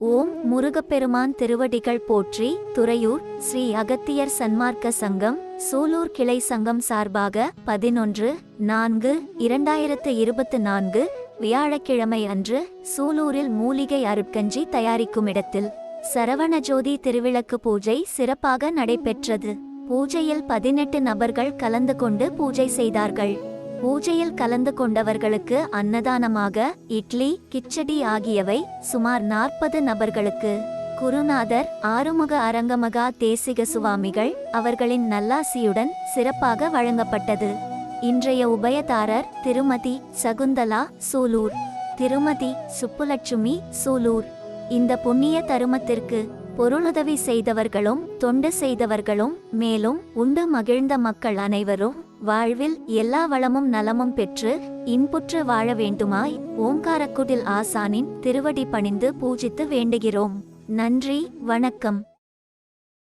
ஓம் முருகப்பெருமான் திருவடிகள் போற்றி துறையூர் ஸ்ரீ அகத்தியர் சன்மார்க்க சங்கம் சூலூர் கிளை சங்கம் சார்பாக பதினொன்று நான்கு இரண்டாயிரத்து இருபத்து நான்கு வியாழக்கிழமை அன்று சூலூரில் மூலிகை அருட்கஞ்சி தயாரிக்கும் இடத்தில் சரவணஜோதி திருவிளக்கு பூஜை சிறப்பாக நடைபெற்றது. பூஜையில் பதினெட்டு நபர்கள் கலந்து கொண்டு பூஜை செய்தார்கள். பூஜையில் கலந்து கொண்டவர்களுக்கு அன்னதானமாக இட்லி கிச்சடி ஆகியவை சுமார் நாற்பது நபர்களுக்கு. குருநாதர் ஆறுமுக அரங்கமகா தேசிக சுவாமிகள் அவர்களின் நல்லாசியுடன் சிறப்பாக வழங்கப்பட்டது. இன்றைய உபயதாரர் திருமதி சகுந்தலா சூலூர். திருமதி சுப்புலட்சுமி சூலூர். இந்த புண்ணிய தருமத்திற்கு பொருளுதவி செய்தவர்களும் தொண்டு செய்தவர்களும் மேலும் உண்டு மகிழ்ந்த மக்கள் அனைவரும் வாழ்வில் எல்லா வளமும் நலமும் பெற்று இன்புற்று வாழ வேண்டுமாய் ஓங்காரக்குடில் ஆசானின் திருவடி பணிந்து பூஜித்து வேண்டுகிறோம். நன்றி வணக்கம்.